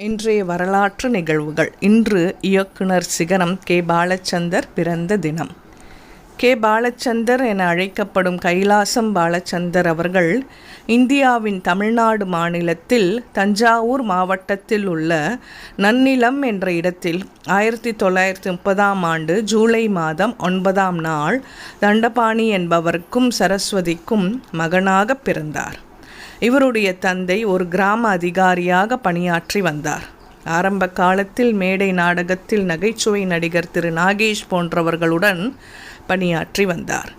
இன்றைய வரலாற்று நிகழ்வுகள். இன்று இயக்குனர் சிகரம் கே. பாலச்சந்தர் பிறந்த தினம். கே. பாலச்சந்தர் என அழைக்கப்படும் கைலாசம் பாலச்சந்தர் அவர்கள் இந்தியாவின் தமிழ்நாடு மாநிலத்தில் தஞ்சாவூர் மாவட்டத்தில் உள்ள நன்னிலம் என்ற இடத்தில் ஆயிரத்தி தொள்ளாயிரத்தி முப்பதாம் ஆண்டு ஜூலை மாதம் ஒன்பதாம் நாள் தண்டபாணி என்பவருக்கும் சரஸ்வதிக்கும் மகனாக பிறந்தார். இவருடைய தந்தை ஒரு கிராம அதிகாரியாக பணியாற்றி வந்தார். ஆரம்ப காலத்தில் மேடை நாடகத்தில் நகைச்சுவை நடிகர் திரு நாகேஷ் போன்றவர்களுடன் பணியாற்றி வந்தார்.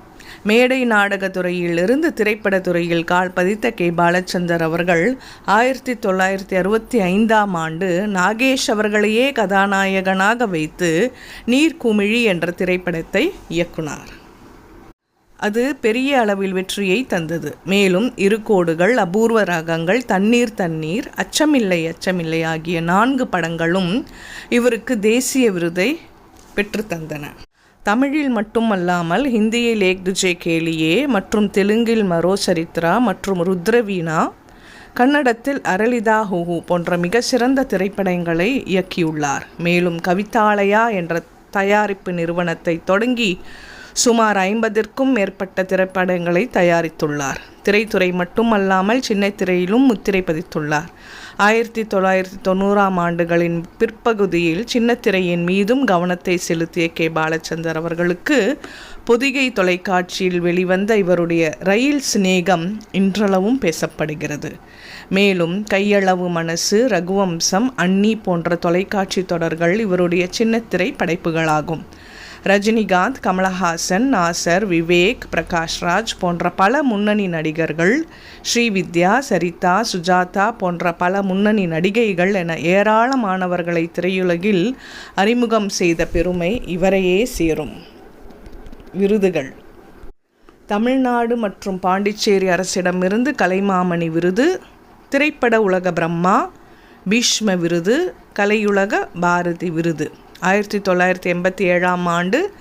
மேடை நாடகத்துறையிலிருந்து திரைப்படத்துறையில் கால் பதித்த கே. பாலச்சந்தர் அவர்கள் ஆயிரத்தி தொள்ளாயிரத்தி அறுபத்தி ஐந்தாம் ஆண்டு நாகேஷ் அவர்களையே கதாநாயகனாக வைத்து நீர்க்குமிழி என்ற திரைப்படத்தை இயக்குனார். அது பெரிய அளவில் வெற்றியை தந்தது. மேலும் இரு கோடுகள் அபூர்வ ராகங்கள் தண்ணீர் தண்ணீர் அச்சமில்லை அச்சமில்லை ஆகிய நான்கு படங்களும் இவருக்கு தேசிய விருதை பெற்றுத்தந்தன தமிழில் மட்டுமல்லாமல் ஹிந்தியில் ஏக் துஜே கேலியே மற்றும் தெலுங்கில் மரோ சரித்ரா மற்றும் ருத்ரவீணா கன்னடத்தில் அரளிதா ஹூஹு போன்ற மிக சிறந்த திரைப்படங்களை இயக்கியுள்ளார். மேலும் கவிதாலயா என்ற தயாரிப்பு நிறுவனத்தை தொடங்கி சுமார் ஐம்பதிற்கும் மேற்பட்ட திரைப்படங்களை தயாரித்துள்ளார். திரைத்துறை மட்டுமல்லாமல் சின்ன திரையிலும் முத்திரை பதித்துள்ளார். ஆயிரத்தி தொள்ளாயிரத்தி தொண்ணூறாம் ஆண்டுகளின் பிற்பகுதியில் சின்னத்திரையின் மீதும் கவனத்தை செலுத்திய கே. பாலச்சந்தர் அவர்களுக்கு பொதிகை தொலைக்காட்சியில் வெளிவந்த இவருடைய ரயில் சிநேகம் இன்றளவும் பேசப்படுகிறது. மேலும் கையளவு மனசு ரகுவம்சம் அன்னி போன்ற தொலைக்காட்சி தொடர்கள் இவருடைய சின்னத்திரை படைப்புகளாகும் ரஜினிகாந்த் கமலஹாசன் நாசர் விவேக் பிரகாஷ்ராஜ் போன்ற பல முன்னணி நடிகர்கள் ஸ்ரீவித்யா சரிதா சுஜாதா போன்ற பல முன்னணி நடிகைகள் என ஏராளமானவர்களை திரையுலகில் அறிமுகம் செய்த பெருமை இவரையே சேரும். விருதுகள். தமிழ்நாடு மற்றும் பாண்டிச்சேரி அரசிடமிருந்து கலைமாமணி விருது திரைப்பட உலக பிரம்மா பீஷ்ம விருது கலையுலக பாரதி விருது. ஆயிரத்தி தொள்ளாயிரத்தி எண்பத்தி ஏழாம் ஆண்டு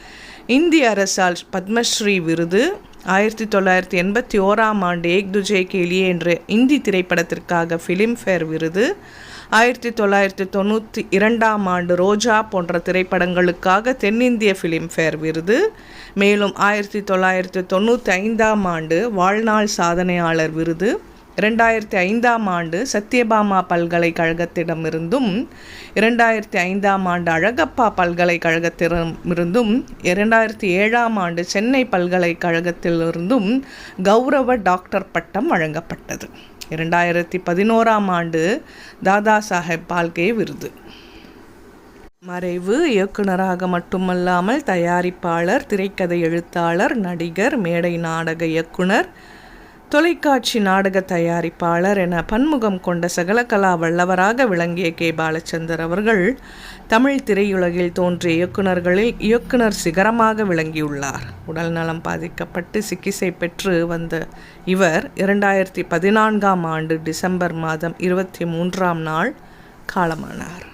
இந்திய அரசால் பத்மஸ்ரீ விருது. ஆயிரத்தி தொள்ளாயிரத்தி எண்பத்தி ஓராம் ஆண்டு ஏக் துஜே கேலியே என்ற இந்தி திரைப்படத்திற்காக ஃபிலிம்ஃபேர் விருது. ஆயிரத்தி தொள்ளாயிரத்தி தொண்ணூற்றி இரண்டாம் ஆண்டு ரோஜா போன்ற திரைப்படங்களுக்காக தென்னிந்திய ஃபிலிம்ஃபேர் விருது. மேலும் ஆயிரத்தி தொள்ளாயிரத்தி தொண்ணூற்றி ஐந்தாம் ஆண்டு வாழ்நாள் சாதனையாளர் விருது. இரண்டாயிரத்தி ஐந்தாம் ஆண்டு சத்யபாமா பல்கலைக்கழகத்திடமிருந்தும் இரண்டாயிரத்தி ஐந்தாம் ஆண்டு அழகப்பா பல்கலைக்கழகத்திடமிருந்தும் இரண்டாயிரத்தி ஏழாம் ஆண்டு சென்னை பல்கலைக்கழகத்திலிருந்தும் கௌரவ டாக்டர் பட்டம் வழங்கப்பட்டது. இரண்டாயிரத்தி பதினோராம் ஆண்டு தாதா சாஹேப் பால்கே விருது. மறைவு இயக்குனராக மட்டுமல்லாமல் தயாரிப்பாளர் திரைக்கதை எழுத்தாளர் நடிகர் மேடை நாடக இயக்குனர் தொலைக்காட்சி நாடக தயாரிப்பாளர் என பன்முகம் கொண்ட சகலகலா வல்லவராக விளங்கிய கே. பாலச்சந்தர் அவர்கள் தமிழ் திரையுலகில் தோன்றிய இயக்குநர்களில் இயக்குனர் சிகரமாக விளங்கியுள்ளார். உடல் நலம் பாதிக்கப்பட்டு சிகிச்சை பெற்று வந்த இவர் இரண்டாயிரத்தி பதினான்காம் ஆண்டு டிசம்பர் மாதம் இருபத்தி மூன்றாம் நாள் காலமானார்.